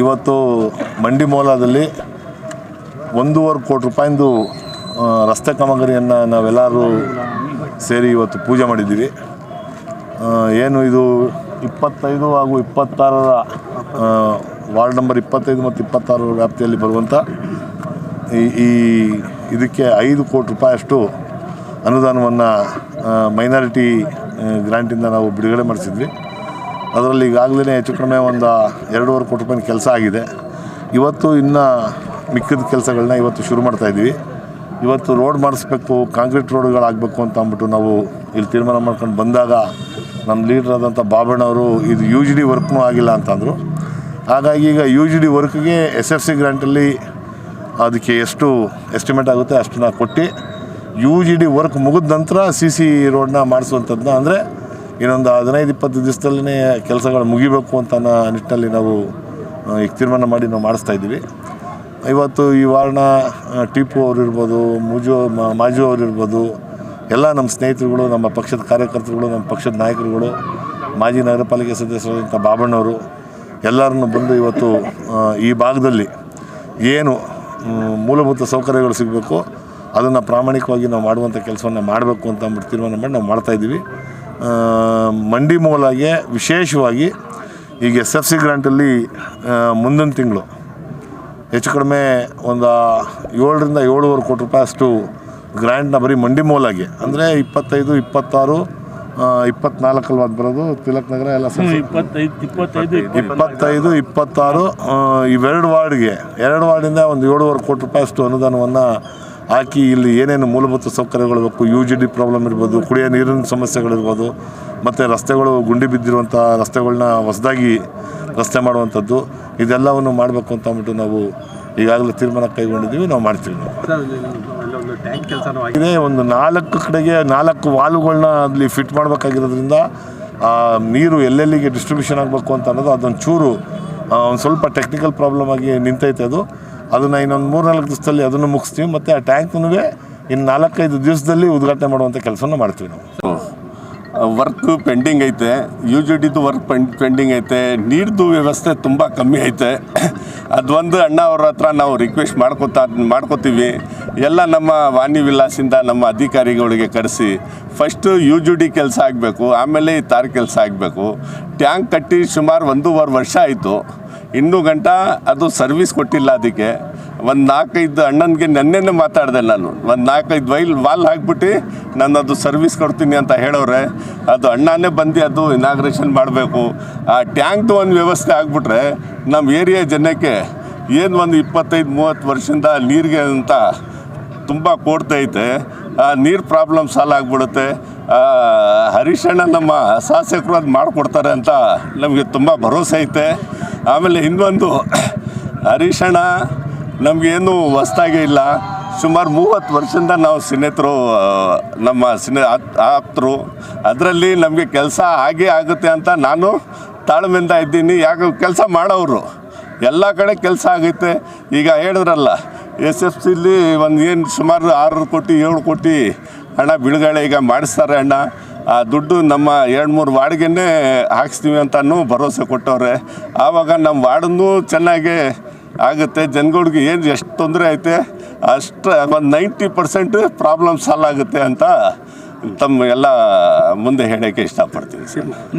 ಇವತ್ತು ಮಂಡಿ ಮೋಲಾದಲ್ಲಿ ಒಂದೂವರೆ ಕೋಟಿ ರೂಪಾಯಿಂದು ರಸ್ತೆ ಕಾಮಗಾರಿಯನ್ನು ನಾವೆಲ್ಲರೂ ಸೇರಿ ಇವತ್ತು ಪೂಜೆ ಮಾಡಿದ್ದೀವಿ. ಏನು ಇದು ಇಪ್ಪತ್ತೈದು ಹಾಗೂ ಇಪ್ಪತ್ತಾರರ ವಾರ್ಡ್ ನಂಬರ್ ಇಪ್ಪತ್ತೈದು ಮತ್ತು ಇಪ್ಪತ್ತಾರರ ವ್ಯಾಪ್ತಿಯಲ್ಲಿ ಬರುವಂಥ ಈ ಇದಕ್ಕೆ ಐದು ಕೋಟಿ ರೂಪಾಯಿಯಷ್ಟು ಅನುದಾನವನ್ನು ಮೈನಾರಿಟಿ ಗ್ರ್ಯಾಂಟಿಂದ ನಾವು ಬಿಡುಗಡೆ ಮಾಡಿಸಿದ್ವಿ. ಅದರಲ್ಲಿ ಈಗಾಗಲೇ ಹೆಚ್ಚು ಕಡಿಮೆ ಒಂದು ಎರಡೂವರೆ ಕೋಟಿ ರೂಪಾಯಿ ಕೆಲಸ ಆಗಿದೆ. ಇವತ್ತು ಇನ್ನು ಮಿಕ್ಕಿದ ಕೆಲಸಗಳನ್ನ ಇವತ್ತು ಶುರು ಮಾಡ್ತಾ ಇದ್ದೀವಿ ಇವತ್ತು ರೋಡ್ ಮಾಡಿಸ್ಬೇಕು, ಕಾಂಕ್ರೀಟ್ ರೋಡ್ಗಳಾಗಬೇಕು ಅಂತ ಅಂದ್ಬಿಟ್ಟು ನಾವು ಇಲ್ಲಿ ತೀರ್ಮಾನ ಮಾಡ್ಕೊಂಡು ಬಂದಾಗ ನಮ್ಮ ಲೀಡರ್ ಆದಂಥ ಬಾಬಣ್ಣವರು ಇದು ಯು ಜಿ ಡಿ ವರ್ಕ್ನೂ ಆಗಿಲ್ಲ ಅಂತಂದರು. ಹಾಗಾಗಿ ಈಗ ಯು ಜಿ ಡಿ ವರ್ಕ್ಗೆ ಎಸ್ ಎಫ್ ಸಿ ಗ್ರ್ಯಾಂಟಲ್ಲಿ ಅದಕ್ಕೆ ಎಷ್ಟು ಎಸ್ಟಿಮೇಟ್ ಆಗುತ್ತೆ ಅಷ್ಟನ್ನ ಕೊಟ್ಟು ಯು ಜಿ ಡಿ ವರ್ಕ್ ಮುಗಿದ ನಂತರ ಸಿ ಸಿ ರೋಡ್ನ ಮಾಡಿಸುವಂಥದ್ದನ್ನ ಅಂದರೆ ಇನ್ನೊಂದು ಹದಿನೈದು, ಇಪ್ಪತ್ತು ದಿವಸದಲ್ಲೇ ಕೆಲಸಗಳು ಮುಗಿಬೇಕು ಅಂತ ಅನ್ನೋ ನಿಟ್ಟಿನಲ್ಲಿ ನಾವು ಈಗ ತೀರ್ಮಾನ ಮಾಡಿ ನಾವು ಮಾಡಿಸ್ತಾ ಇದ್ದೀವಿ. ಇವತ್ತು ಈ ವಾರ್ಡ್ನ ಟಿಪು ಅವರಿರ್ಬೋದು, ಮುಜು ಮಾಜು ಅವರು ಇರ್ಬೋದು ಎಲ್ಲ ನಮ್ಮ ಸ್ನೇಹಿತರುಗಳು, ನಮ್ಮ ಪಕ್ಷದ ಕಾರ್ಯಕರ್ತರುಗಳು, ನಮ್ಮ ಪಕ್ಷದ ನಾಯಕರುಗಳು, ಮಾಜಿ ನಗರ ಪಾಲಿಕೆ ಸದಸ್ಯರಾದಂಥ ಬಾಬಣ್ಣವರು, ಎಲ್ಲರನ್ನು ಬಂದು ಇವತ್ತು ಈ ಭಾಗದಲ್ಲಿ ಏನು ಮೂಲಭೂತ ಸೌಕರ್ಯಗಳು ಸಿಗಬೇಕು, ಅದನ್ನು ಪ್ರಾಮಾಣಿಕವಾಗಿ ನಾವು ಮಾಡುವಂಥ ಕೆಲಸವನ್ನು ಮಾಡಬೇಕು ಅಂತ ಅಂದ್ಬಿಟ್ಟು ತೀರ್ಮಾನ ಮಾಡಿ ನಾವು ಮಾಡ್ತಾಯಿದ್ದೀವಿ ಮಂಡಿ ಮೂಲಾಗೆ ವಿಶೇಷವಾಗಿ ಈಗ ಎಸ್ ಎಫ್ ಸಿ ಗ್ರಾಂಟಲ್ಲಿ ಮುಂದಿನ ತಿಂಗಳು ಹೆಚ್ಚು ಕಡಿಮೆ ಒಂದು ಏಳರಿಂದ ಏಳುವರೆ ಕೋಟಿ ರೂಪಾಯಿ ಅಷ್ಟು ಗ್ರ್ಯಾಂಟ್ನ ಬರೀ ಮಂಡಿ ಮೂಲಾಗೆ. ಅಂದರೆ ಇಪ್ಪತ್ತೈದು ಇಪ್ಪತ್ತಾರು ಇಪ್ಪತ್ನಾಲ್ಕಲ್ಲಿ ಅದು ಬರೋದು? ತಿಲಕ್ ನಗರ ಎಲ್ಲ ಇಪ್ಪತ್ತೈದು ಇಪ್ಪತ್ತಾರು ಇವೆರಡು ವಾರ್ಡ್ಗೆ ಎರಡು ವಾರ್ಡಿಂದ ಒಂದು ಏಳುವರೆ ಕೋಟಿ ರೂಪಾಯಿ ಅಷ್ಟು ಅನುದಾನವನ್ನು ಹಾಕಿ ಇಲ್ಲಿ ಏನೇನು ಮೂಲಭೂತ ಸೌಕರ್ಯಗಳು ಬೇಕು ಯು ಜಿ ಡಿ ಪ್ರಾಬ್ಲಮ್ ಇರ್ಬೋದು ಕುಡಿಯೋ ನೀರಿನ ಸಮಸ್ಯೆಗಳಿರ್ಬೋದು ಮತ್ತು ರಸ್ತೆಗಳು ಗುಂಡಿ ಬಿದ್ದಿರುವಂಥ ರಸ್ತೆಗಳನ್ನ ಹೊಸದಾಗಿ ರಸ್ತೆ ಮಾಡುವಂಥದ್ದು ಇದೆಲ್ಲವನ್ನು ಮಾಡಬೇಕು ಅಂತ ಅಂದ್ಬಿಟ್ಟು ನಾವು ಈಗಾಗಲೇ ತೀರ್ಮಾನ ಕೈಗೊಂಡಿದ್ದೀವಿ ನಾವು ಮಾಡ್ತೀವಿ ನಾವು. ಇದೇ ಒಂದು ನಾಲ್ಕು ಕಡೆಗೆ ನಾಲ್ಕು ವಾಲ್ವ್ಗಳನ್ನ ಅಲ್ಲಿ ಫಿಟ್ ಮಾಡಬೇಕಾಗಿರೋದ್ರಿಂದ ಆ, ನೀರು ಎಲ್ಲೆಲ್ಲಿಗೆ ಡಿಸ್ಟ್ರಿಬ್ಯೂಷನ್ ಆಗಬೇಕು ಅಂತ ಅನ್ನೋದು ಅದೊಂದು ಚೂರು ಒಂದು ಸ್ವಲ್ಪ ಟೆಕ್ನಿಕಲ್ ಪ್ರಾಬ್ಲಮ್ ಆಗಿ ನಿಂತೈತೆ ಅದು. ಅದನ್ನು ಇನ್ನೊಂದು ಮೂರ್ನಾಲ್ಕು ದಿವಸದಲ್ಲಿ ಅದನ್ನು ಮುಗಿಸ್ತೀವಿ. ಮತ್ತು ಆ ಟ್ಯಾಂಕ್ನೂ ಇನ್ನು ನಾಲ್ಕೈದು ದಿವಸದಲ್ಲಿ ಉದ್ಘಾಟನೆ ಮಾಡುವಂಥ ಕೆಲಸವನ್ನು ಮಾಡ್ತೀವಿ ನಾವು. ವರ್ಕ್ ಪೆಂಡಿಂಗ್ ಐತೆ. ಯು ಜಿ ಡಿದು ವರ್ಕ್ ಪೆಂಡಿಂಗ್ ಐತೆ. ನೀರ್ದು ವ್ಯವಸ್ಥೆ ತುಂಬ ಕಮ್ಮಿ ಐತೆ. ಅದೊಂದು ಅಣ್ಣ ಅವ್ರ ಹತ್ರ ನಾವು ರಿಕ್ವೆಸ್ಟ್ ಮಾಡ್ಕೊತಾ, ಮಾಡ್ಕೋತೀವಿ. ಎಲ್ಲ ನಮ್ಮ ವಾಣಿ ವಿಲಾಸಿಂದ ನಮ್ಮ ಅಧಿಕಾರಿಗಳಿಗೆ ಕರೆಸಿ ಫಸ್ಟು ಯು ಜಿ ಡಿ ಕೆಲಸ ಆಗಬೇಕು, ಆಮೇಲೆ ಈ ತಾರ್ ಕೆಲಸ ಆಗಬೇಕು. ಟ್ಯಾಂಕ್ ಕಟ್ಟಿ ಸುಮಾರು ಒಂದೂವರೆ ವರ್ಷ ಆಯಿತು. ಇನ್ನೂ ಗಂಟ ಅದು ಸರ್ವಿಸ್ ಕೊಟ್ಟಿಲ್ಲ ಅದಕ್ಕೆ. ಒಂದು ನಾಲ್ಕೈದು ಅಣ್ಣನಿಗೆ ನೆನ್ನೆನೇ ಮಾತಾಡಿದೆ ನಾನು. ಒಂದು ನಾಲ್ಕೈದು ವೈಲ್ ವಾಲ್ ಹಾಕ್ಬಿಟ್ಟು ನಾನು ಅದು ಸರ್ವಿಸ್ ಕೊಡ್ತೀನಿ ಅಂತ ಹೇಳೋರೆ. ಅದು ಅಣ್ಣನೇ ಬಂದು ಅದು ಇನಾಗ್ರೇಷನ್ ಮಾಡಬೇಕು. ಆ ಟ್ಯಾಂಕ್ದು ಒಂದು ವ್ಯವಸ್ಥೆ ಆಗಿಬಿಟ್ರೆ ನಮ್ಮ ಏರಿಯಾ ಜನಕ್ಕೆ ಏನು ಒಂದು ಇಪ್ಪತ್ತೈದು, ಮೂವತ್ತು ವರ್ಷದಿಂದ ನೀರಿಗೆ ಅಂತ ತುಂಬ ಕೊಡ್ತೈತೆ ಆ ನೀರು ಪ್ರಾಬ್ಲಮ್ ಸಾಲ್ವ್ ಆಗಿಬಿಡುತ್ತೆ. ಹರೀಶಣ್ಣ ನಮ್ಮ ಶಾಸಕರು ಅದು ಮಾಡಿಕೊಡ್ತಾರೆ ಅಂತ ನಮಗೆ ತುಂಬ ಭರವಸೆ ಐತೆ. ಆಮೇಲೆ ಇನ್ನೊಂದು ಹರಿಶಣ ನಮಗೇನು ಹೊಸ್ದಾಗೆ ಇಲ್ಲ. ಸುಮಾರು ಮೂವತ್ತು ವರ್ಷದಿಂದ ನಾವು ಸ್ನೇಹಿತರು ನಮ್ಮ ಸ್ನೇ ಆಪ್- ಆಪ್ತರು. ಅದರಲ್ಲಿ ನಮಗೆ ಕೆಲಸ ಆಗೇ ಆಗುತ್ತೆ ಅಂತ ನಾನು ತಾಳ್ಮೆಯಿಂದ ಇದ್ದೀನಿ. ಯಾಕೆ ಕೆಲಸ ಮಾಡೋರು ಎಲ್ಲ ಕಡೆ ಕೆಲಸ ಆಗೈತೆ ಈಗ ಹೇಳಿದ್ರಲ್ಲ, ಎಸ್ ಎಫ್ ಸಿಲಿ ಒಂದು ಏನು ಸುಮಾರು ಆರು ಕೋಟಿ ಏಳು ಕೋಟಿ ಹಣ ಬಿಡುಗಡೆ ಈಗ ಮಾಡಿಸ್ತಾರೆ ಅಣ್ಣ. ಆ ದುಡ್ಡು ನಮ್ಮ ಎರಡು ಮೂರು ವಾರ್ಡ್ಗೆನೇ ಹಾಕ್ಸ್ತೀವಿ ಅಂತಲೂ ಭರವಸೆ ಕೊಟ್ಟವ್ರೆ. ಆವಾಗ ನಮ್ಮ ವಾರ್ಡನ್ನು ಚೆನ್ನಾಗಿ ಆಗುತ್ತೆ. ಜನಗಳಿಗೆ ಏನು ಎಷ್ಟು ತೊಂದರೆ ಐತೆ, ಅಷ್ಟು ಒಂದು ನೈಂಟಿ ಪರ್ಸೆಂಟ್ ಪ್ರಾಬ್ಲಮ್ ಸಾಲ್ವ್ ಆಗುತ್ತೆ ಅಂತ ತಮ್ಮ ಎಲ್ಲ ಮುಂದೆ ಹೇಳೋಕ್ಕೆ ಇಷ್ಟಪಡ್ತೀನಿ ಸರ್.